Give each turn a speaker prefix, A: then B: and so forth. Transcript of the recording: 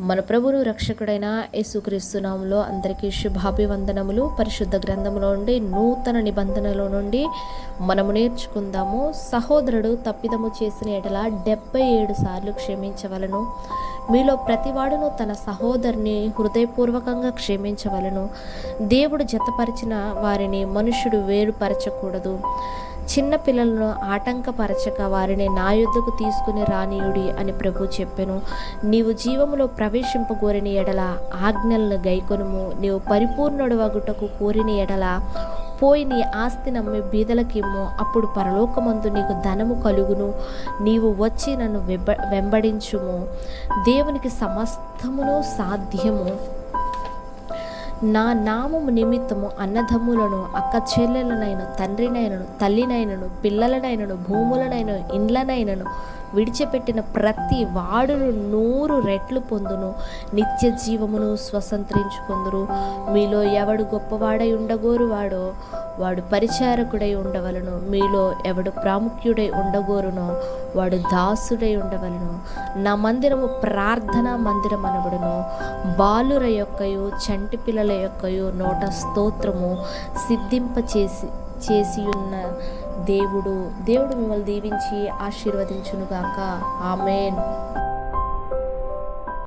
A: మన ప్రభును రక్షకుడైన యేసుక్రీస్తునాములో అందరికీ శుభాభివందనములు. పరిశుద్ధ గ్రంథంలో నుండి నూతన నిబంధనలో నుండి మనము నేర్చుకుందాము. సహోదరుడు తప్పిదము చేసిన ఎడల డెబ్బై ఏడు సార్లు క్షమించవలను. మీలో ప్రతివాడును తన సహోదరుని హృదయపూర్వకంగా క్షమించవలను. దేవుడు జతపరిచిన వారిని మనుషుడు వేరుపరచకూడదు. చిన్న పిల్లలను ఆటంకపరచక వారిని నా యుద్ధకు తీసుకుని రానియుడి అని ప్రభు చెప్పెను. నీవు జీవములో ప్రవేశింపగోరిన ఎడల ఆజ్ఞలను గైకొనుము. నీవు పరిపూర్ణుడు వగుటకు కోరిన ఎడల పోయి నీ ఆస్తి నమ్మి బీదలకిమ్ము. అప్పుడు పరలోకమందు నీకు ధనము కలుగును. నీవు వచ్చి నన్ను వెంబ వెంబడించుము. దేవునికి సమస్తమును సాధ్యము. నా నామము నిమిత్తము అన్నదమ్ములను అక్క చెల్లెలనైన తండ్రినైనను తల్లినైనను పిల్లలనైనను భూములనైనను ఇండ్లనైనను విడిచిపెట్టిన ప్రతి వాడును నూరు రెట్లు పొందును. నిత్య జీవమును స్వతంత్రించుకుందురు మీలో ఎవడు గొప్పవాడై ఉండగోరువాడో వాడు పరిచారకుడై ఉండవలను. మీలో ఎవడు ప్రాముఖ్యుడై ఉండగోరునో వాడు దాసుడై ఉండవలను. నా మందిరము ప్రార్థనా మందిరం అనబడును. బాలుర యొక్కయు చంటి పిల్లల యొక్కయు నోట స్తోత్రము సిద్ధింప చేసి చేసి ఉన్న దేవుడు. దేవుడు మిమ్మల్ని దీవించి ఆశీర్వదించునుగాక. ఆమెన్.